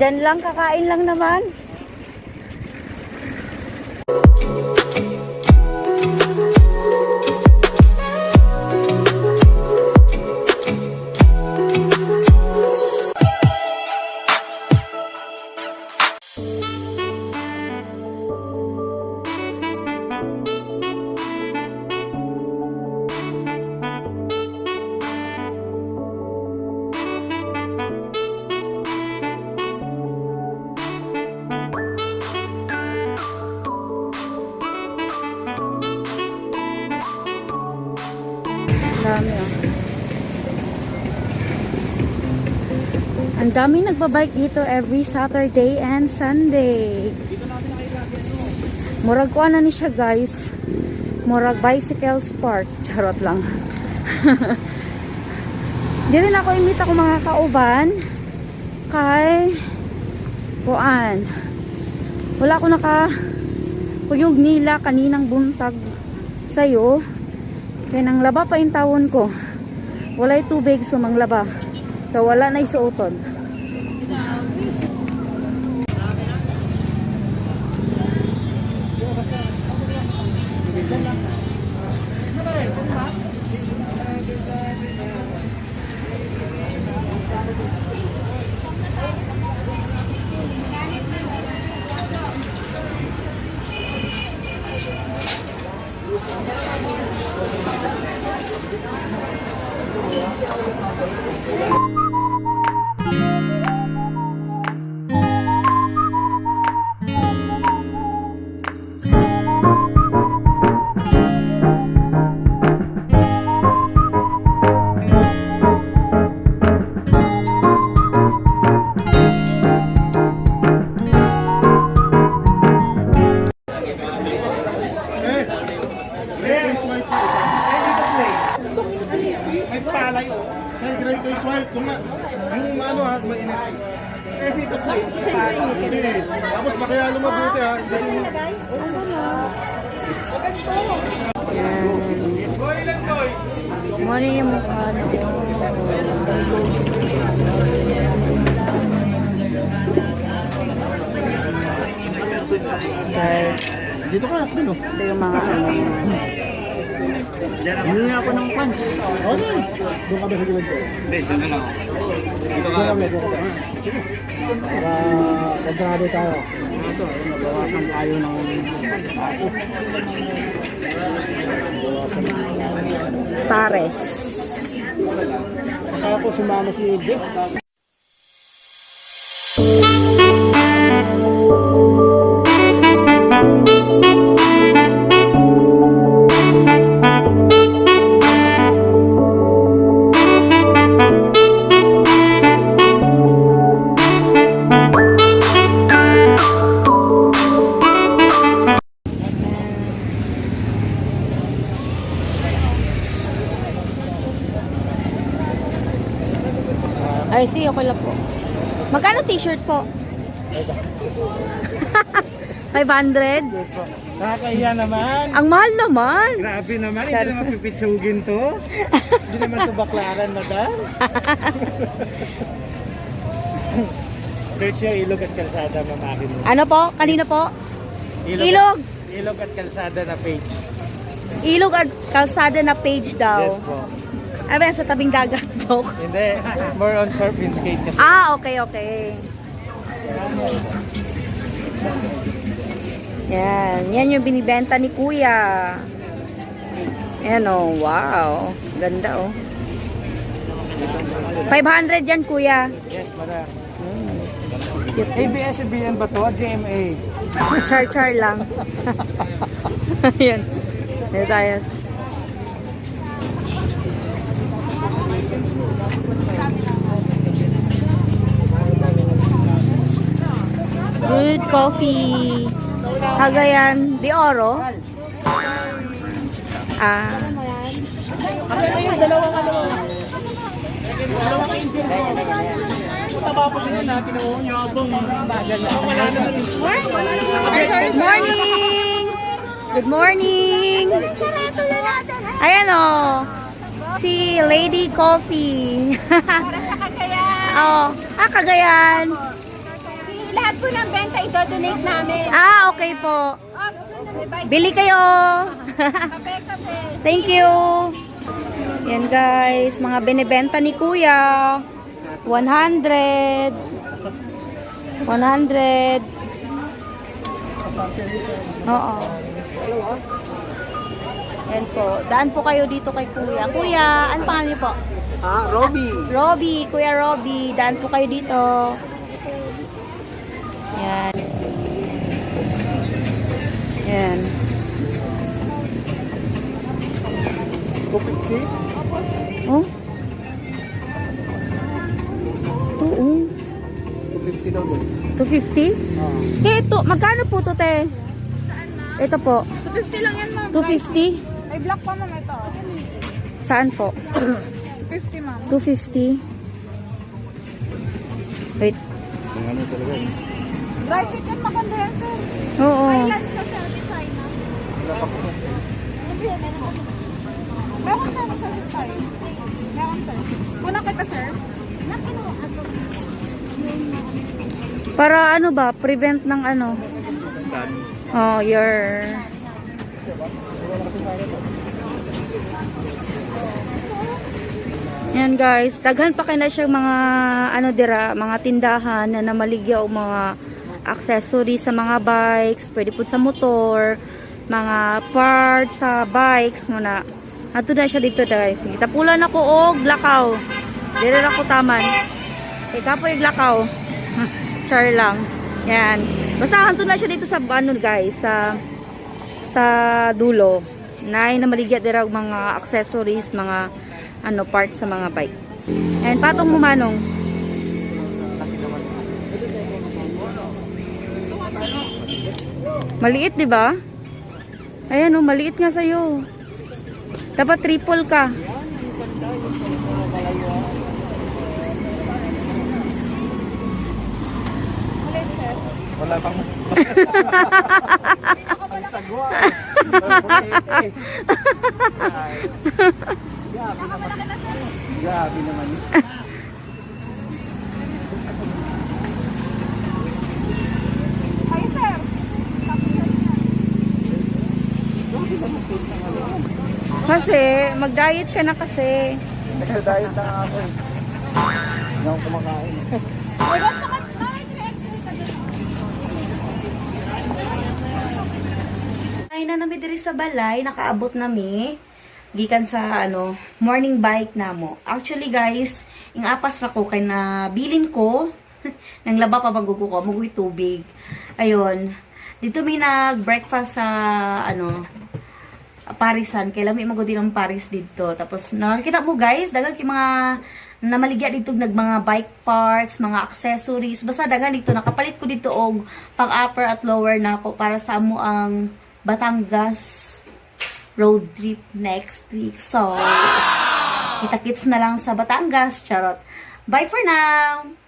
Diyan lang, kakain lang naman. Ang daming nagbabike dito every Saturday and Sunday. Murag ko na ni siya guys. Murag bicycle sport. Charot lang. Di rin ako imita ko mga kauban. Kay Kuan. Wala ko naka kuyog nila kaninang buntag sa'yo. Kaya nang laba pa yung tawon ko. Walay tubig sumang laba. So wala na isuoton. Great Taste White. Yung, ma- yung ano ha, mainit. Eh dito po eh. Hindi eh. Tapos makayalo mabuti ha. Hindi rin Muna yung mukha no. Guys, Dito ka, ano? ito yung mga ano. Hindi ako ng pan. Oh, no. Doon ka ba sa ko? Hindi, dito na lang. Dito Doon kami, doon kami. Sige. Para kontrado tayo. Ito, nabawasan tayo ng Pares. Ako sumama si Jeff. Ay, see, okay lang po. Magkano t-shirt po? 500? Nakakahiya naman. Ang mahal naman. Grabe naman, hindi naman pipitsugin to. Hindi naman to baklaran, madam. Search nyo ilog at kalsada, mamakin mo. Ano po? Kanino po? Ilog. Ilog at kalsada na page. Ilog at kalsada na page daw. Yes po. Ba yan, sa tabing dagat? Joke. Hindi, more on surf and skate kasi. Ah, okay, okay. Yan. Yan yung binibenta ni Kuya. Yan oh, wow. Ganda oh. 500 yan, Kuya. Yes, madam. ABS-CBN ba to? GMA. Char-char lang. Yan. Yan tayo. Good coffee. Cagayan de Oro. Ah. Good morning! Good morning! Ayan o. Si Lady Coffee. Para sa kagayan. oh, ah, Cagayan. Ito-donate namin. Ah, okay po. Bili kayo. Thank you. Yan guys, mga binibenta ni Kuya. 100. 100. Oo. Yan po. Daan po kayo dito kay Kuya. Kuya, ano pangalan niyo po? Ah, Robby. Robby, Kuya Robby. Daan po kayo dito. Yan. Yan. Oh? Ito, oh. 250 daw doon. 250? Ah. Eh, ito. Magkano po to, te? Ito po. 250 lang yan, ma'am. 250? Ay, black pa, ma'am, ito. Saan po? 50, ma'am. 250? Wait. Ang ano talaga eh. Dry fit yan, maganda yan, sir. Oo. Thailand sa sir, China. Meron sir, sir, sir. Meron sir. Kunan kita, sir. Para ano ba? Prevent ng ano? Oh, your... Yan guys, daghan pa kay na siya mga ano dira, mga tindahan na namaligya o mga accessories sa mga bikes, pwede po sa motor, mga parts sa bikes muna. Ato na siya dito guys. Tapulan ako og lakaw. Dire na ko taman. Kay kapoy lakaw. Char lang. Yan. Basta hanto na siya dito sa ano guys, sa sa dulo. Nay na maligya dira mga accessories, mga ano parts sa mga bike. And patong mumanong. Maliit, di ba? Ayan oh, maliit nga sa'yo. Dapat triple ka. Wala pang mas. Ang sagwa. Grabe naman. Ay, sir. Kasi, mag-diet ka na kasi. Nagda-diet na ako eh. Hindi ako kumakain. Ay, ba't naman, mamay, tine-extra ka din. Ay na nami diri sa balay, nakaabot nami gikan sa ano, morning bike na mo. Actually guys, ing apas na ko kay na bilin ko nang laba pa bagugo ko, mugoy tubig. Ayun. Dito may nag-breakfast sa ano, Parisan. Kailan may magudi ng Paris dito. Tapos nakikita mo guys, dagang kay mga namaligya dito nag mga bike parts, mga accessories. Basta dagan dito nakapalit ko dito og pang upper at lower na ako para sa amo ang Batangas road trip next week. So, kita-kits na lang sa Batangas. Charot. Bye for now!